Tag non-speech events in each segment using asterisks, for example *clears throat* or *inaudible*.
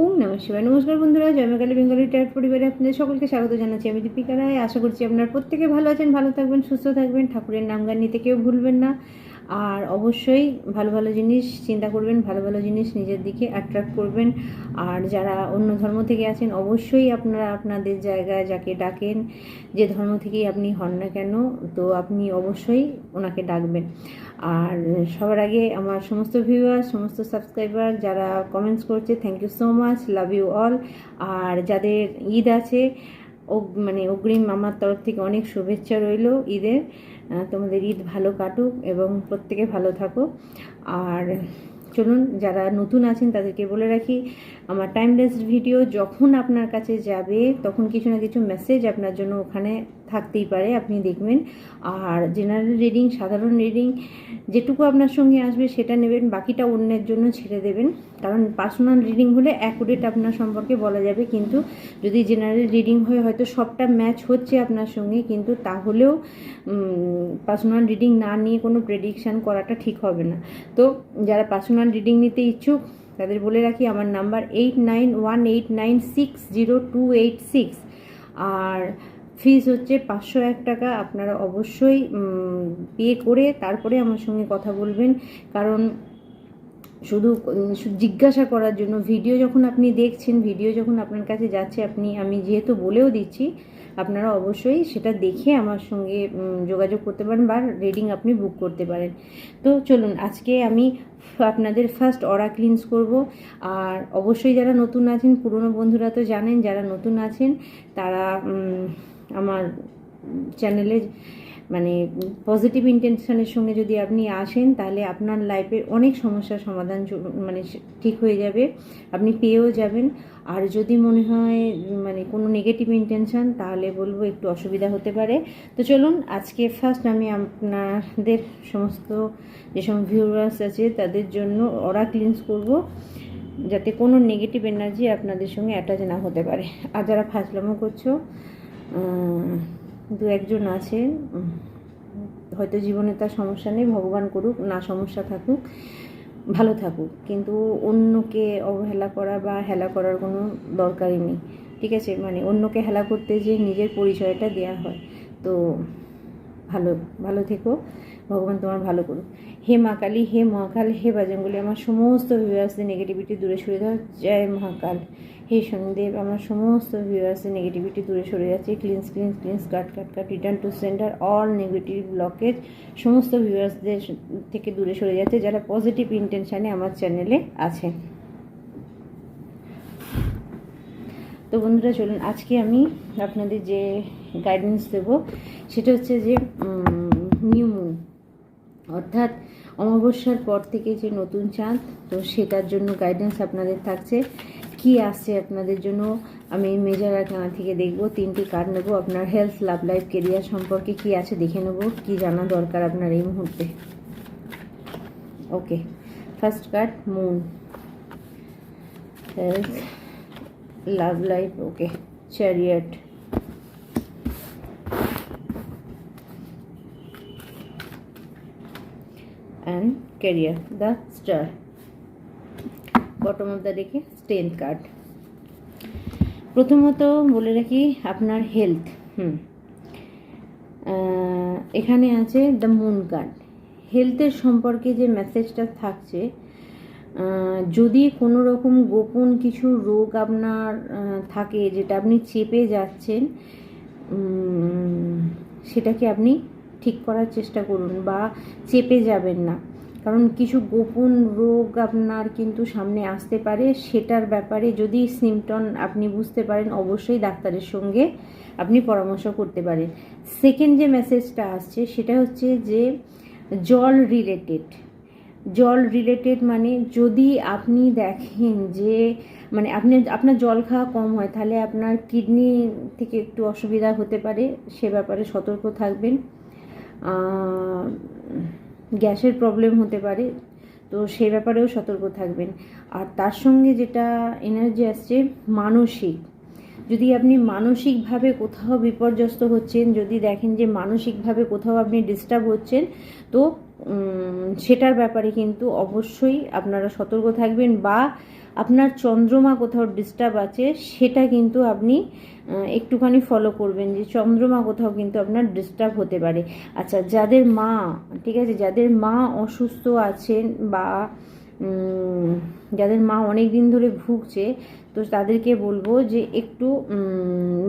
ওম নমঃ শিবায়। নমস্কার বন্ধুরা জয়মাকালী বেঙ্গলি টায়ার পরিবারে আপনাদের সকলকে স্বাগত জানাচ্ছি আমি দীপিকা রায়। আশা করছি আপনার প্রত্যেকে ভালো আছেন, ভালো থাকবেন, সুস্থ থাকবেন। ঠাকুরের নাম গান নিতে কেউ ভুলবেন না। আর অবশ্যই ভালো ভালো জিনিস চিন্তা করবেন, ভালো ভালো জিনিস নিজের দিকে অ্যাট্রাক্ট করবেন। আর যারা অন্য ধর্ম থেকে আছেন, অবশ্যই আপনারা আপনাদের জায়গায় যাকে ডাকেন, যে ধর্ম থেকেই আপনি হন না কেন, তো আপনি অবশ্যই ওনাকে ডাকবেন। আর সবার আগে আমার সমস্ত ভিউয়ার সমস্ত সাবস্ক্রাইবার যারা কমেন্টস করছে thank you so much love you all আর যাদের ঈদ আছে মানে অগ্রিম আমার তরফ থেকে অনেক শুভেচ্ছা রইল ঈদের। তোমাদের ঈদ ভালো কাটুক এবং প্রত্যেকে ভালো থাকো আর চলুন, যারা নতুন আছেন তাদেরকে বলে রাখি, আমার টাইমলেস ভিডিও যখন আপনার কাছে যাবে, তখন কিছু না কিছু মেসেজ আপনার জন্য ওখানে থাকতেই পারে, আপনি দেখবেন। আর জেনারেল রিডিং সাধারণ রিডিং যেটুকু আপনার সঙ্গে আসবে সেটা নেবেন, বাকিটা অন্যের জন্য ছেড়ে দেবেন। কারণ পার্সোনাল রিডিং হলে অ্যাকুরেট আপনার সম্পর্কে বলা যাবে, কিন্তু যদি জেনারেল রিডিং হয়ে হয়তো সবটা ম্যাচ হচ্ছে আপনার সঙ্গে, কিন্তু তাহলেও পার্সোনাল রিডিং না নিয়ে কোনো প্রেডিকশান করাটা ঠিক হবে না। তো যারা পার্সোনাল রিডিং নিতে ইচ্ছুক, তাদের বলে রাখি, আমার number eight nine one eight nine six zero two eight six আর ফিস হচ্ছে পাঁচশো এক টাকা। আপনারা অবশ্যই পে করে তারপরে আমার সঙ্গে কথা বলবেন। কারণ শুধু জিজ্ঞাসা করার জন্য ভিডিও যখন আপনি দেখছেন ভিডিও যখন আপনার কাছে যাচ্ছে, আপনি, আমি যেহেতু বলেও দিচ্ছি, আপনারা অবশ্যই সেটা দেখে আমার সঙ্গে যোগাযোগ করতে পারেন বা রিডিং আপনি বুক করতে পারেন। তো চলুন, আজকে আমি আপনাদের ফার্স্ট অরা ক্লিনস করব। আর অবশ্যই যারা নতুন আছেন, পুরনো বন্ধুরা তো জানেন, যারা নতুন আছেন, তারা আমার চ্যানেলে মানে পজিটিভ ইন্টেনশনের সঙ্গে যদি আপনি আসেন, তাহলে আপনার লাইফের অনেক সমস্যার সমাধান মানে ঠিক হয়ে যাবে, আপনি পেয়েও যাবেন। আর যদি মনে হয় মানে কোনো নেগেটিভ ইন্টেনশন তাহলে বলব একটু অসুবিধা হতে পারে। তো চলুন, আজকে ফার্স্ট আমি আপনাদের সমস্ত যেসব ভিউয়ার্স আছে, তাদের জন্য অরা ক্লিনস করব, যাতে কোনো নেগেটিভ এনার্জি আপনাদের সঙ্গে অ্যাটাচ না হতে পারে। আর যারা ফাজলামো করছ দু একজন আছে হয়তো জীবনে তার সমস্যা নেই, ভগবান করুক, না সমস্যা থাকুক, ভালো থাকুক। কিন্তু অন্যকে অবহেলা করা বা হেলা করার কোনো দরকারই নেই। ঠিক আছে? মানে অন্যকে হেলা করতে যে নিজের পরিচয়টা দেওয়া হয়। তো ভালো ভালো থেকো। ভগবান তোমার ভালো করুক। হে মা কালী, হে মহাকাল হে বাজঙ্গলি, আমার সমস্ত ভিউয়ার্সদের নেগেটিভিটি দূরে সরে দাও জয় মহাকাল হে শনিদেব, আমার সমস্ত ভিউয়ার্সদের নেগেটিভিটি দূরে সরে যাচ্ছে। Cleanse cleanse cleanse cut cut cut return to center all negative blockage সমস্ত ভিউয়ার্সদের থেকে দূরে সরে যাচ্ছে, যারা পজিটিভ ইন্টেনশানে আমার চ্যানেলে আছে। তো বন্ধুরা, চলুন, আজকে আমি আপনাদের যে গাইডেন্স দেব, সেটা হচ্ছে যে নিউ মুন অর্থাৎ অমাবস্যার পর থেকে যে নতুন চাঁদ, তো সেটার জন্য গাইডেন্স আপনাদের থাকছে। কি আসছে আপনাদের জন্য? আমি মেজার আরকানা থেকে দেখব, তিনটি কার্ড নেব। আপনার হেলথ লাভ লাইফ কেরিয়ার সম্পর্কে কি আছে দেখে নেব, কি জানা দরকার আপনার এই মুহূর্তে? Okay first card moon health love life okay chariot and career, the star. Bottom of the দেখে স্ট্রেংথ কার্ড প্রথমত বলে রাখি আপনার হেলথ হুম। এখানে আছে দ্য মুন কার্ড হেলথের সম্পর্কে যে মেসেজটা থাকছে যদি কোনো রকম গোপন কিছু রোগ আপনার থাকে যেটা আপনি চেপে যাচ্ছেন সেটাকে আপনি ঠিক করার চেষ্টা করুন বা চেপে যাবেন না। কারণ কিছু গোপন রোগ আপনার কিন্তু সামনে আসতে পারে, সেটার ব্যাপারে যদি সিমটন আপনি বুঝতে পারেন, অবশ্যই ডাক্তারের সঙ্গে আপনি পরামর্শ করতে পারেন। সেকেন্ড যে মেসেজটা আসছে, সেটা হচ্ছে যে, জল রিলেটেড জল রিলেটেড মানে যদি আপনি দেখেন যে মানে আপনি, আপনার জল খাওয়া কম হয়, তাহলে আপনার কিডনি থেকে একটু অসুবিধা হতে পারে, সে ব্যাপারে সতর্ক থাকবেন। গ্যাসের প্রবলেম হতে পারে, তো সে ব্যাপারেও সতর্ক থাকবেন। আর তার সঙ্গে যেটা এনার্জি আসছে, মানসিক। যদি আপনি মানসিকভাবে কোথাও বিপর্যস্ত হচ্ছেন, যদি দেখেন যে মানসিকভাবে কোথাও আপনি ডিস্টার্ব হচ্ছেন, তো সেটার ব্যাপারে কিন্তু অবশ্যই আপনারা সতর্ক থাকবেন বা আপনার চন্দ্রমা কোথাও ডিস্টার্ব আছে, সেটা কিন্তু আপনি একটুখানি ফলো করবেন যে চন্দ্রমা কোথাও কিন্তু আপনার ডিস্টার্ব হতে পারে। আচ্ছা যাদের মা, ঠিক আছে, যাদের মা অসুস্থ আছেন বা যাদের মা অনেক দিন ধরে ভুগছে তো তাদেরকে বলব যে একটু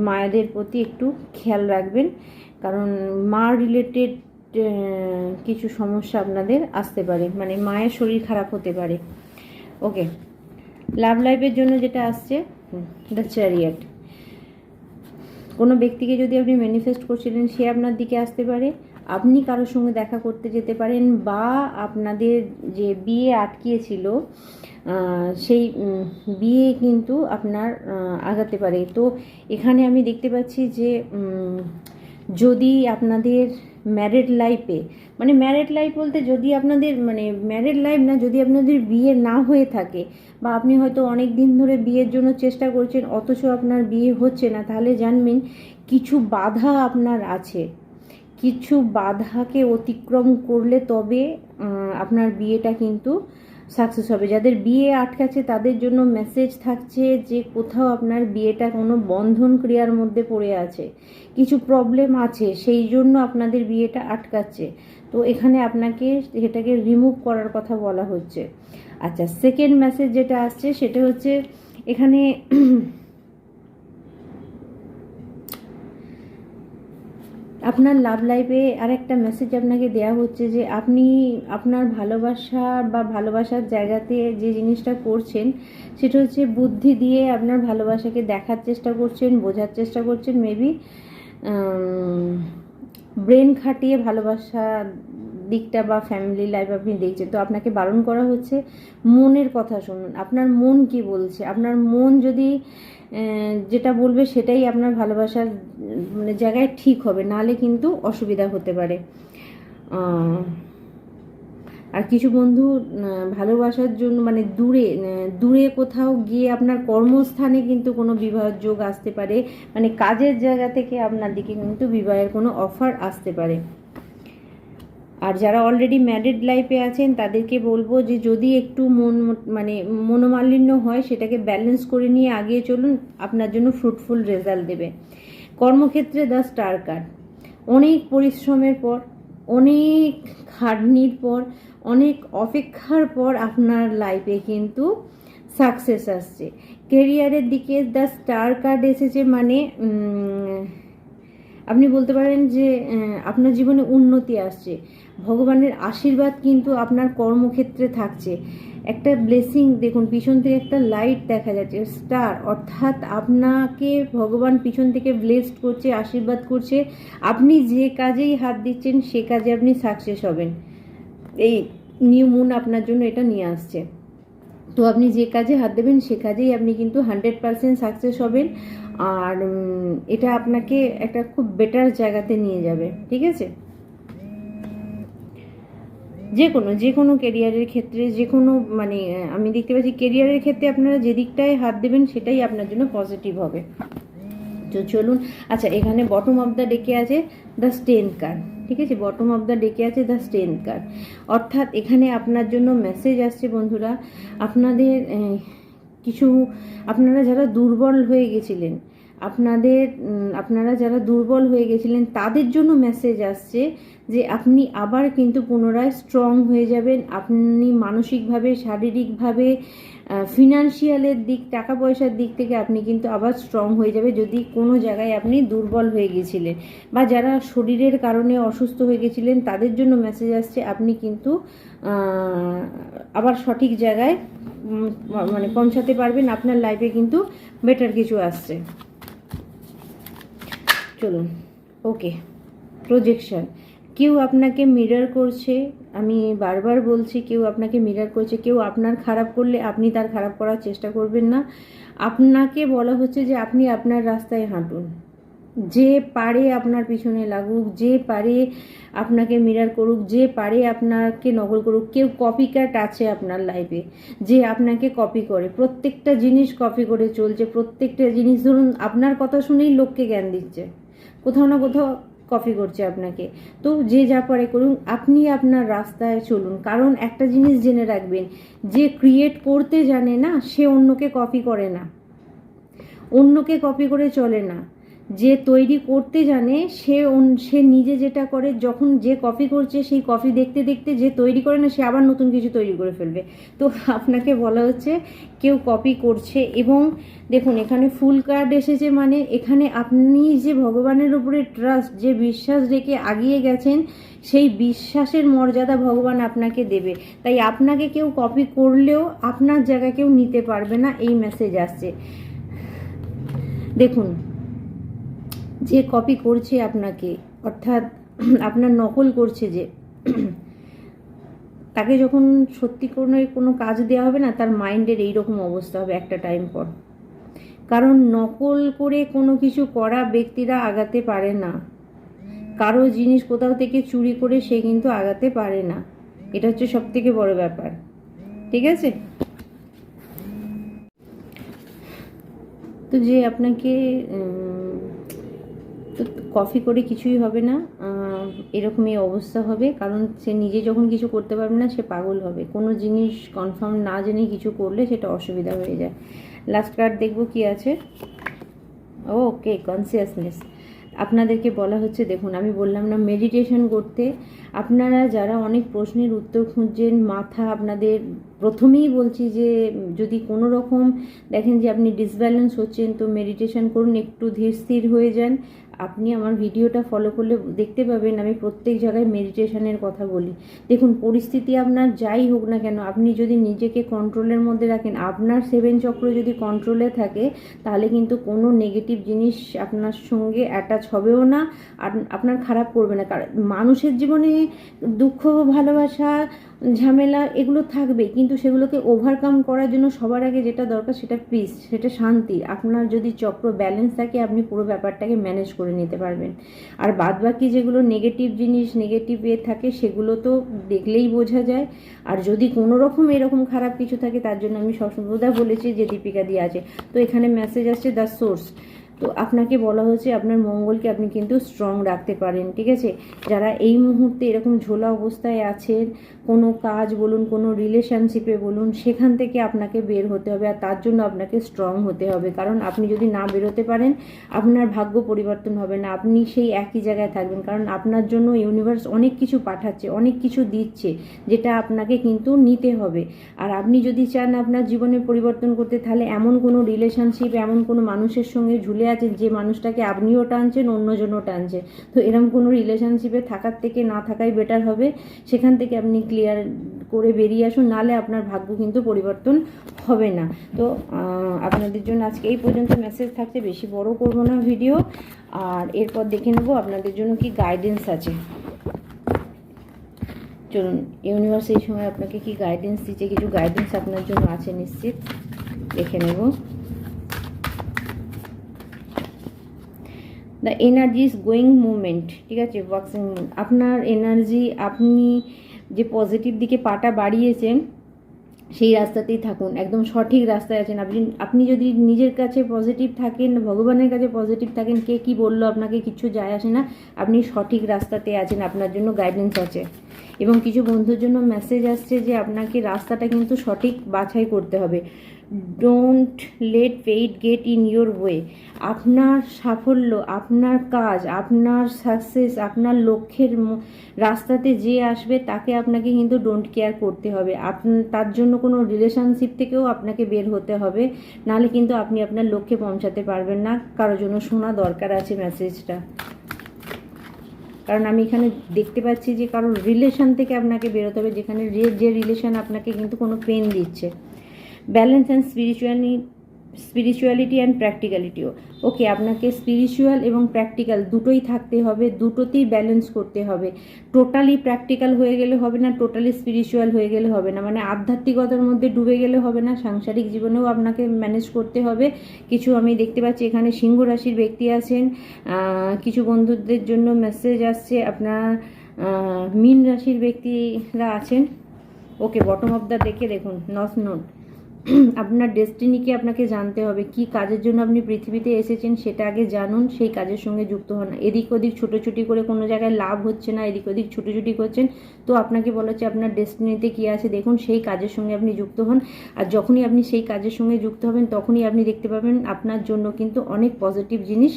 মায়েদের প্রতি একটু খেয়াল রাখবেন। কারণ মা রিলেটেড কিছু সমস্যা আপনাদের আসতে পারে। মানে মায়ের শরীর খারাপ হতে পারে। ওকে। লাভ লাইফের জন্য যেটা আসছে দ্য চ্যারিয়াট কোনো ব্যক্তিকে যদি আপনি ম্যানিফেস্ট করছিলেন, সে আপনার দিকে আসতে পারে। আপনি কারোর সঙ্গে দেখা করতে যেতে পারেন বা আপনাদের যে বিয়ে আটকিয়েছিল সেই বিয়ে কিন্তু আপনার আগাতে পারে। তো এখানে আমি দেখতে পাচ্ছি যে যদি আপনাদের ম্যারেড লাইফে মানে ম্যারেড লাইফ বলতে যদি আপনাদের মানে ম্যারেড লাইফ না, যদি আপনাদের বিয়ে না হয়ে থাকে বা আপনি হয়তো অনেক দিন ধরে বিয়ের জন্য চেষ্টা করছেন, অথচ আপনার বিয়ে হচ্ছে না, তাহলে জানবেন কিছু বাধা আপনার আছে। কিছু বাধাকে অতিক্রম করলে তবে আপনার বিয়েটা কিন্তু সাকসেস হবে। যাদের বিয়ে আটকাছে তাদের জন্য মেসেজ থাকছে যে কোথাও আপনার বিয়েটা কোনো বন্ধন ক্রিয়ার মধ্যে পড়ে আছে। কিছু প্রবলেম আছে, সেই জন্য আপনাদের বিয়েটা আটকাচ্ছে। তো এখানে আপনাকে সেটাকে রিমুভ করার কথা বলা হচ্ছে। আচ্ছা সেকেন্ড মেসেজ যেটা আসছে, সেটা হচ্ছে এখানে আপনার লাভ লাইফে আর একটা মেসেজ আপনাকে দেয়া হচ্ছে যে আপনি আপনার ভালোবাসা বা ভালোবাসার জায়গাতে যে জিনিসটা করছেন, সেটা হচ্ছে বুদ্ধি দিয়ে আপনার ভালোবাসাকে দেখার চেষ্টা করছেন, বোঝার চেষ্টা করছেন মেবি ব্রেন খাটিয়ে ভালোবাসা দিকটা বা ফ্যামিলি লাইফ আপনি দেখছেন, তো আপনাকে বারণ করা হচ্ছে, মনের কথা শুনুন। আপনার মন কি বলছে? আপনার মন যদি যেটা বলবে সেটাই আপনার ভালোবাসার মানে জায়গায় ঠিক হবে নালে কিন্তু অসুবিধা হতে পারে। আর কিছু বন্ধু ভালোবাসার জন্য মানে দূরে দূরে কোথাও গিয়ে আপনার কর্মস্থানে কিন্তু কোনো বিবাহের যোগ আসতে পারে মানে কাজের জায়গা থেকে আপনার দিকে কিন্তু বিবাহের কোনো অফার আসতে পারে। আর যারা অলরেডি ম্যারিড লাইফে আছেন, তাদেরকে বলব যে যদি একটু মন মানে মনোমালিন্য হয়, সেটাকে ব্যালেন্স করে নিয়ে আগিয়ে চলুন, আপনার জন্য ফ্রুটফুল রেজাল্ট দেবে। কর্মক্ষেত্রে দ্য স্টার কার্ড অনেক পরিশ্রমের পর, অনেক খাটনির পর, অনেক অপেক্ষার পর আপনার লাইফে কিন্তু সাকসেস আসছে। কেরিয়ারের দিকে দ্য স্টার কার্ড এসেছে মানে আপনি বলতে পারেন যে আপনার জীবনে উন্নতি আসছে। ভগবানের আশীর্বাদ কিন্তু আপনার কর্মক্ষেত্রে থাকছে। একটা ব্লেসিং দেখুন, পিছন থেকে একটা লাইট দেখা যাচ্ছে স্টার অর্থাৎ আপনাকে ভগবান পিছন থেকে ব্লেসড করছে, আশীর্বাদ করছে। আপনি যে কাজেই হাত দিচ্ছেন, সে কাজে আপনি সাকসেস হবেন। এই নিউ মুন আপনার জন্য এটা নিয়ে আসছে। তো আপনি যে কাজে হাত দেবেন, সে কাজেই আপনি কিন্তু হান্ড্রেড পারসেন্ট সাকসেস হবেন। আর এটা আপনাকে একটা খুব বেটার জায়গাতে নিয়ে যাবে, ঠিক আছে? যে কোনো যে কোনো কেরিয়ারের ক্ষেত্রে যে কোনো মানে আমি দেখতে পাচ্ছি কেরিয়ারের ক্ষেত্রে আপনারা যে দিকটায় হাত দেবেন সেটাই আপনার জন্য পজিটিভ হবে। তো চলুন আচ্ছা এখানে বটম অফ দ্য ডেকে আছে দ্য স্টেন কার্ড ঠিক আছে? বটম অফ দ্য ডেকে আছে দ্য স্টেন কার্ড অর্থাৎ এখানে আপনার জন্য মেসেজ আসছে বন্ধুরা, আপনাদের কিছু, আপনারা যারা দুর্বল হয়ে গেছিলেন, আপনাদের আপনারা যারা দুর্বল হয়ে গেছিলেন, তাদের জন্য মেসেজ আসছে যে আপনি আবার কিন্তু পুনরায় স্ট্রং হয়ে যাবেন। আপনি মানসিকভাবে, শারীরিকভাবে ফিনান্সিয়ালের দিক টাকা পয়সার দিক থেকে আপনি কিন্তু আবার স্ট্রং হয়ে যাবে যদি কোনো জায়গায় আপনি দুর্বল হয়ে গেছিলেন। বা যারা শরীরের কারণে অসুস্থ হয়ে গেছিলেন, তাদের জন্য মেসেজ আসছে, আপনি কিন্তু আবার সঠিক জায়গায় মানে পৌঁছাতে পারবেন। আপনার লাইফে কিন্তু বেটার কিছু আসছে। চলুন ওকে প্রজেকশন কেউ আপনাকে মিরর করছে, আমি বারবার বলছি কেউ আপনাকে মিরর করছে, কেউ আপনার খারাপ করলে আপনি তার খারাপ করার চেষ্টা করবেন না। আপনাকে বলা হচ্ছে যে আপনি আপনার রাস্তায় হাঁটুন। যে পারে আপনার পিছনে লাগুক, যে পারে আপনাকে মিরার করুক, যে পারে আপনাকে নকল করুক, কেউ কপি ক্যাট আছে আপনার লাইফে যে আপনাকে কপি করে। প্রত্যেকটা জিনিস কপি করে চলছে, প্রত্যেকটা জিনিস, ধরুন আপনার কথা শুনেই লোককে জ্ঞান দিচ্ছে। কোথাও না কোথাও কপি করছে আপনাকে। তো যে যা পরে করুন, আপনি আপনার রাস্তায় চলুন। কারণ একটা জিনিস জেনে রাখবেন, যে ক্রিয়েট করতে জানে না, সে অন্যকে কপি করে না। অন্যকে কপি করে চলে না। যে তৈরি করতে জানে, সে সে নিজে যেটা করে, যখন যে কপি করছে, সেই কপি দেখতে দেখতে যে তৈরি করে না, সে আবার নতুন কিছু তৈরি করে ফেলবে। তো আপনাকে বলা হচ্ছে, কেউ কপি করছে এবং দেখুন, এখানে ফুল কার্ড এসেছে মানে এখানে আপনি যে ভগবানের উপরে ট্রাস্ট যে বিশ্বাস রেখে আগিয়ে গেছেন, সেই বিশ্বাসের মর্যাদা ভগবান আপনাকে দেবে। তাই আপনাকে কেউ কপি করলেও আপনার জায়গা কেউ নিতে পারবে না, এই মেসেজ আসছে। দেখুন যে কপি করছে আপনাকে, অর্থাৎ *clears throat* আপনার নকল করছে যে, তাকে যখন সত্যি কোনো কোনো কাজ দেওয়া হবে না, তার মাইন্ডের এইরকম অবস্থা হবে একটা টাইম পর। কারণ নকল করে কোনো কিছু করা ব্যক্তিরা আগাতে পারে না। কারও জিনিস কোথাও থেকে চুরি করে সে কিন্তু আগাতে পারে না। এটা হচ্ছে সব থেকে বড় ব্যাপার। ঠিক আছে? তো যে আপনাকে কফি করে কিছুই হবে না এরকমই অবস্থা হবে। কারণ সে নিজে যখন কিছু করতে পারবে না, সে পাগল হবে। কোনো জিনিস কনফার্ম না জেনে কিছু করলে সেটা অসুবিধা হয়ে যায়। লাস্ট কার্ড দেখব কি আছে? ওকে কনসিয়াসনেস আপনাদেরকে বলা হচ্ছে, দেখুন, আমি বললাম না মেডিটেশন করতে। আপনারা যারা অনেক প্রশ্নের উত্তর খুঁজছেন, মাথা আপনাদের, প্রথমেই বলছি যে, যদি কোনো রকম দেখেন যে আপনি ডিসব্যালেন্স হচ্ছেন, তো মেডিটেশন করুন, একটু ধীর স্থির হয়ে যান। আপনি আমার ভিডিওটা ফলো করলে দেখতে পাবেন, আমি প্রত্যেক জায়গায় মেডিটেশনের কথা বলি। দেখুন, পরিস্থিতি আপনার যাই হোক না কেন, আপনি যদি নিজেকে কন্ট্রোলের মধ্যে রাখেন, আপনার সেভেন চক্র যদি কন্ট্রোলে থাকে, তাহলে কিন্তু কোনো নেগেটিভ জিনিস আপনার সঙ্গে অ্যাটাচ হবেও না, আর আপনার খারাপ করবে না। কারণ মানুষের জীবনে দুঃখ, ভালোবাসা ঝামেলা এগুলো থাকবে, কিন্তু সেগুলোকে ওভারকাম করার জন্য সবার আগে যেটা দরকার সেটা পিস সেটা শান্তি। আপনার যদি চক্র ব্যালেন্স থাকে, আপনি পুরো ব্যাপারটাকে ম্যানেজ করে নিতে পারবেন। আর বাদ বাকি যেগুলো নেগেটিভ জিনিস নেগেটিভ এ থাকে, সেগুলো তো দেখলেই বোঝা যায়। আর যদি কোনো রকম এরকম খারাপ কিছু থাকে, তার জন্য আমি সবসময় বলেছি যে দীপিকা দিয়ে আছে। তো এখানে মেসেজ আসছে দ্য সোর্স তো আপনাকে বলা হচ্ছে আপনার মঙ্গলকে আপনি কিন্তু স্ট্রং রাখতে পারেন, ঠিক আছে? যারা এই মুহূর্তে এরকম ঝোলা অবস্থায় আছেন কোনো কাজ বলুন, কোনো রিলেশনশিপে বলুন, সেখান থেকে আপনাকে বের হতে হবে আর তার জন্য আপনাকে স্ট্রং হতে হবে। কারণ আপনি যদি না বেরোতে পারেন, আপনার ভাগ্য পরিবর্তন হবে না। আপনি সেই একই জায়গায় থাকবেন। কারণ আপনার জন্য ইউনিভার্স অনেক কিছু পাঠাচ্ছে, অনেক কিছু দিচ্ছে, যেটা আপনাকে কিন্তু নিতে হবে। আর আপনি যদি চান আপনার জীবনে পরিবর্তন করতে, তাহলে এমন কোনো রিলেশনশিপ এমন কোনো মানুষের সঙ্গে ঝুলে আছেন, যে মানুষটাকে আপনিও টানছেন, অন্যজনও টানছে তো এরকম কোনো রিলেশনশিপে থাকার থেকে না থাকাই বেটার হবে। সেখান থেকে আপনি ক্লিয়ার করে বেরিয়ে আসুন নালে আপনার ভাগ্য কিন্তু পরিবর্তন হবে না। তো আপনাদের জন্য আজকে এই পর্যন্ত মেসেজ থাকছে, বেশি বড় করব না ভিডিও আর এরপর দেখে নেব আপনাদের জন্য কি গাইডেন্স আছে। চলুন ইউনিভার্স এই সময় আপনাকে কি গাইডেন্স দিচ্ছে, কিছু গাইডেন্স আপনার জন্য আছে নিশ্চিত? দেখে নেব। The energy is going movement ঠিক আছে? ওয়াক্সিং আপনার এনার্জি আপনি যে পজিটিভ দিকে পাটা বাড়িয়েছেন, সেই রাস্তাতেই থাকুন। একদম সঠিক রাস্তায় আছেন। আপনি আপনি যদি নিজের কাছে পজিটিভ থাকেন, ভগবানের কাছে পজিটিভ থাকেন, কে কি বলল, আপনাকে কিছু যায় আসে না। আপনি সঠিক রাস্তাতে আছেন, আপনার জন্য গাইডেন্স আছে। এবং কিছু বন্ধুর জন্য মেসেজ আসছে যে, আপনাকে রাস্তাটা কিন্তু সঠিক বাছাই করতে হবে। Don't let fate get in your way আপনার সাফল্য, আপনার কাজ, আপনার সাকসেস আপনার লক্ষ্যের রাস্তাতে যে আসবে তাকে আপনাকে কিন্তু ডোন্ট কেয়ার করতে হবে। আপনি তার জন্য কোনো রিলেশনশিপ থেকেও আপনাকে বের হতে হবে। নাহলে কিন্তু আপনি আপনার লক্ষ্যে পৌঁছাতে পারবেন না। কারোর জন্য শোনা দরকার আছে মেসেজটা কারণ আমি এখানে দেখতে পাচ্ছি যে কারোর রিলেশন থেকে আপনাকে বেরোতে হবে, যেখানে যে রিলেশন আপনাকে কিন্তু কোনো পেন দিচ্ছে। Balance and spiritually spirituality and প্র্যাকটিক্যালিটিও okay আপনাকে স্পিরিচুয়াল এবং প্র্যাকটিক্যাল দুটোই থাকতে হবে, দুটোতেই ব্যালেন্স করতে হবে। টোটালি প্র্যাকটিক্যাল হয়ে গেলে হবে না টোটালি স্পিরিচুয়াল হয়ে গেলে হবে না। মানে আধ্যাত্মিকতার মধ্যে ডুবে গেলে হবে না, সাংসারিক জীবনেও আপনাকে ম্যানেজ করতে হবে। কিছু আমি দেখতে পাচ্ছি, এখানে সিংহ রাশির ব্যক্তি আছেন কিছু বন্ধুদের জন্য মেসেজ আসছে, আপনার মীন রাশির ব্যক্তিরা আছেন। ওকে বটম অফ দ্য দেখে দেখুন নস নোট *clears throat* আপনার ডেস্টিনিকে আপনাকে জানতে হবে। কি কাজের জন্য আপনি পৃথিবীতে এসেছেন সেটা আগে জানুন, সেই কাজের সঙ্গে যুক্ত হন। এদিক ওদিক ছুটোছুটি করে কোনো জায়গায় লাভ হচ্ছে না, এদিক ওদিক ছুটোছুটি করছেন, তো আপনাকে বলা হচ্ছে আপনার ডেস্টিনিতে কী আছে দেখুন, সেই কাজের সঙ্গে আপনি যুক্ত হন। আর যখনই আপনি সেই কাজের সঙ্গে যুক্ত হবেন, তখনই আপনি দেখতে পাবেন আপনার জন্য কিন্তু অনেক পজিটিভ জিনিস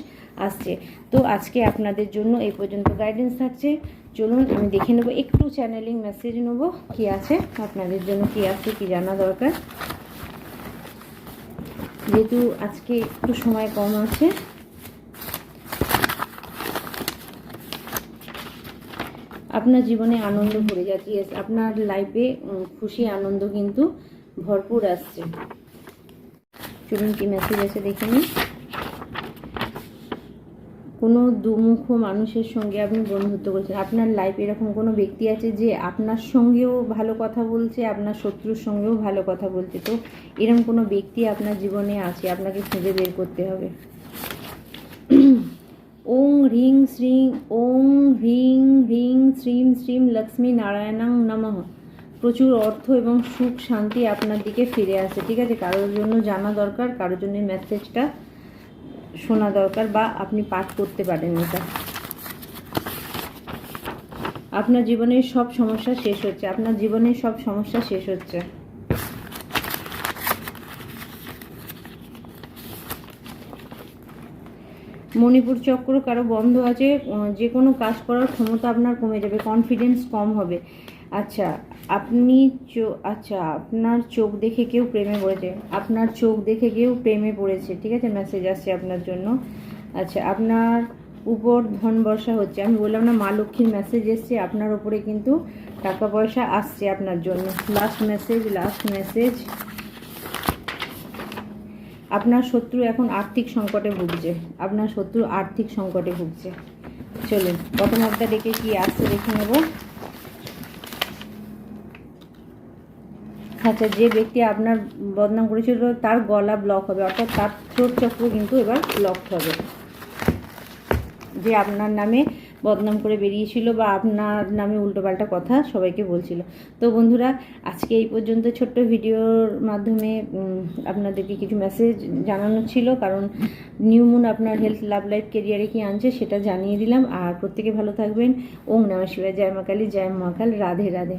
আসছে। তো আজকে আপনাদের জন্য এই পর্যন্ত গাইডেন্স থাকছে। চলুন আমি দেখে নেব, একটু চ্যানেলিং মেসেজ নেব, কি আছে, আপনাদের জন্য কি আছে, কি জানা দরকার। যেহেতু আজকে একটু সময় কম আছে। আপনার জীবনে আনন্দ ভরে যাচ্ছে ইয়েস আপনার লাইফে খুশি, আনন্দ কিন্তু ভরপুর আসছে। চলুন কি মেসেজ আছে দেখে নিন কোনো দুমুখ মানুষের সঙ্গে আপনি বন্ধুত্ব করছেন? আপনার লাইফে এরকম কোনো ব্যক্তি আছে যে আপনার সঙ্গেও ভালো কথা বলছে, আপনার শত্রুর সঙ্গেও ভালো কথা বলছে? তো এরকম কোনো ব্যক্তি আপনার জীবনে আছে? আপনাকে খুঁজে বের করতে হবে। *clears throat* ওং হ্রিং শ্রিং, ওং হ্রিং হ্রিং শ্রীম শ্রীম লক্ষ্মী নারায়ণাং নমঃ। প্রচুর অর্থ এবং সুখ শান্তি আপনার দিকে ফিরে আসে। ঠিক আছে? কারোর জন্য জানা দরকার, কারোর জন্য মেসেজটা শোনা দরকার বা আপনি পাঠ করতে পারেন এটা। আপনার জীবনের সব সমস্যা শেষ হচ্ছে। আপনার জীবনের সব সমস্যা শেষ হচ্ছে। মণিপুর চক্র কারও বন্ধ আছে যে কোনো কাজ করার ক্ষমতা আপনার কমে যাবে কনফিডেন্স কম হবে। আচ্ছা আপনি চো- আচ্ছা আপনার চোখ দেখে কেউ প্রেমে পড়েছে? আপনার চোখ দেখে কেউ প্রেমে পড়েছে? ঠিক আছে মেসেজ আসছে আপনার জন্য। আচ্ছা আপনার উপর ধন বর্ষা হচ্ছে। আমি বললাম না, মা লক্ষ্মীর মেসেজ এসছে, আপনার উপরে কিন্তু টাকা পয়সা আসছে আপনার জন্য। লাস্ট মেসেজ লাস্ট মেসেজ আপনার শত্রু এখন আর্থিক সংকটে ভুগছে। আপনার শত্রু আর্থিক সংকটে ভুগছে। চলুন, প্রথম একটা ডেকে কি আসছে দেখে নেব। আচ্ছা যে ব্যক্তি আপনার বদনাম করেছিল, তার গলা ব্লক হবে, অর্থাৎ তার থ্রোট চক্র কিন্তু এবার ব্লক হবে। যে আপনার নামে বদনাম করে বেরিয়েছিল বা আপনার নামে উল্টোপাল্টা কথা সবাইকে বলছিল। তো বন্ধুরা, আজকে এই পর্যন্ত ছোট্ট ভিডিওর মাধ্যমে আপনাদেরকে কিছু মেসেজ জানানো ছিল, কারণ নিউ মুন আপনার হেলথ লাভ লাইফ কেরিয়ারে কি আনছে সেটা জানিয়ে দিলাম। আর প্রত্যেকে ভালো থাকবেন। ওম নমঃ শিবায়, জয় মা কালী, জয় মহাকাল রাধে রাধে।